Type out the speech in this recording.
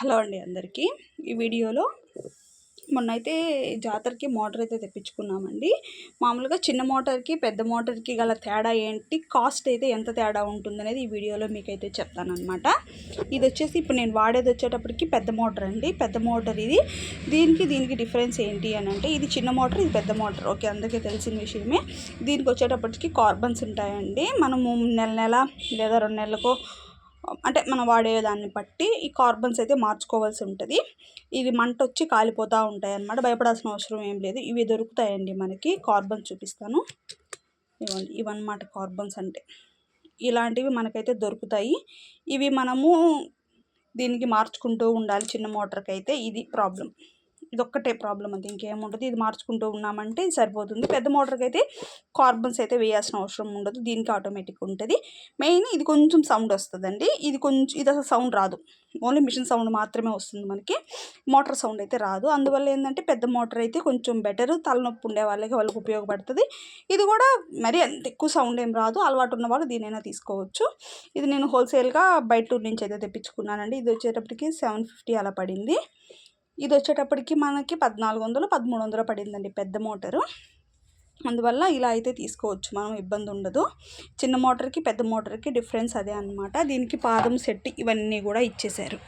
Hello అండి అందరికీ. ఈ వీడియోలో మొన్నైతే జాతరకి మోటార్ అయితే తెప్పించుకున్నామండి. మామూలుగా చిన్న మోటార్కి పెద్ద మోటార్కి గల తేడా ఏంటి కాస్ట్ అయితే ఎంత తేడా ఉంటుందనేది ఈ వీడియోలో మీకైతే చెప్తానమాట ఇది వచ్చేసి ఇప్పుడు నేను వాడేది వచ్చేటప్పటికి పెద్ద మోటార్ అండి. పెద్ద మోటార్ ఇది. దీనికి దీనికి డిఫరెన్స్ ఏంటి అని అంటే ఇది చిన్న మోటార్ ఇది పెద్ద మోటార్. ఓకే అందరికీ తెలిసిన విషయమే. దీనికి వచ్చేటప్పటికి కార్బన్స్ ఉంటాయండి. మనము నెల నెల లేదా రెండు నెలలకు అంటే మనం వాడే దాన్ని బట్టి ఈ కార్బన్స్ అయితే మార్చుకోవాల్సి ఉంటుంది. ఇది మంట వచ్చి కాలిపోతూ ఉంటాయి అన్నమాట భయపడాల్సిన అవసరం ఏం లేదు. ఇవి దొరుకుతాయండి మనకి. కార్బన్స్ చూపిస్తాను. ఇవ్వండి. ఇవన్నమాట కార్బన్స్ అంటే. ఇలాంటివి మనకైతే దొరుకుతాయి. ఇవి మనము దీనికి మార్చుకుంటూ ఉండాలి చిన్న మోటార్కి అయితే ఇది ప్రాబ్లం ఇది ఒక్కటే ప్రాబ్లం అది ఇంకేముంటుంది ఇది మార్చుకుంటూ ఉన్నామంటే ఇది సరిపోతుంది. పెద్ద మోటార్కి అయితే కార్బన్స్ అయితే వేయాల్సిన అవసరం ఉండదు. దీనికి ఆటోమేటిక్ ఉంటుంది. మెయిన్ ఇది కొంచెం సౌండ్ వస్తుందండి. ఇది కొంచెం ఇది అసలు సౌండ్ రాదు. ఓన్లీ మిషన్ సౌండ్ మాత్రమే వస్తుంది మనకి. మోటార్ సౌండ్ అయితే రాదు. అందువల్ల ఏంటంటే పెద్ద మోటార్ అయితే కొంచెం బెటర్. తలనొప్పి ఉండే వాళ్ళకి వాళ్ళకి ఉపయోగపడుతుంది. ఇది కూడా మరీ అంత ఎక్కువ సౌండ్ ఏం రాదు. అలవాటు ఉన్న వాళ్ళు దీనైనా తీసుకోవచ్చు. ఇది నేను హోల్సేల్గా బయట నుంచి అయితే తెప్పించుకున్నానండి. ఇది వచ్చేటప్పటికి సెవెన్ ఫిఫ్టీ అలా పడింది. ఇది వచ్చేటప్పటికి మనకి పద్నాలుగు వందలు పదమూడు వందలు పడిందండి పెద్ద మోటారు. అందువల్ల ఇలా అయితే తీసుకోవచ్చు మనం ఇబ్బంది ఉండదు చిన్న మోటార్కి పెద్ద మోటార్కి డిఫరెన్స్ అదే అనమాట దీనికి పాదం సెట్ ఇవన్నీ కూడా ఇచ్చేశారు.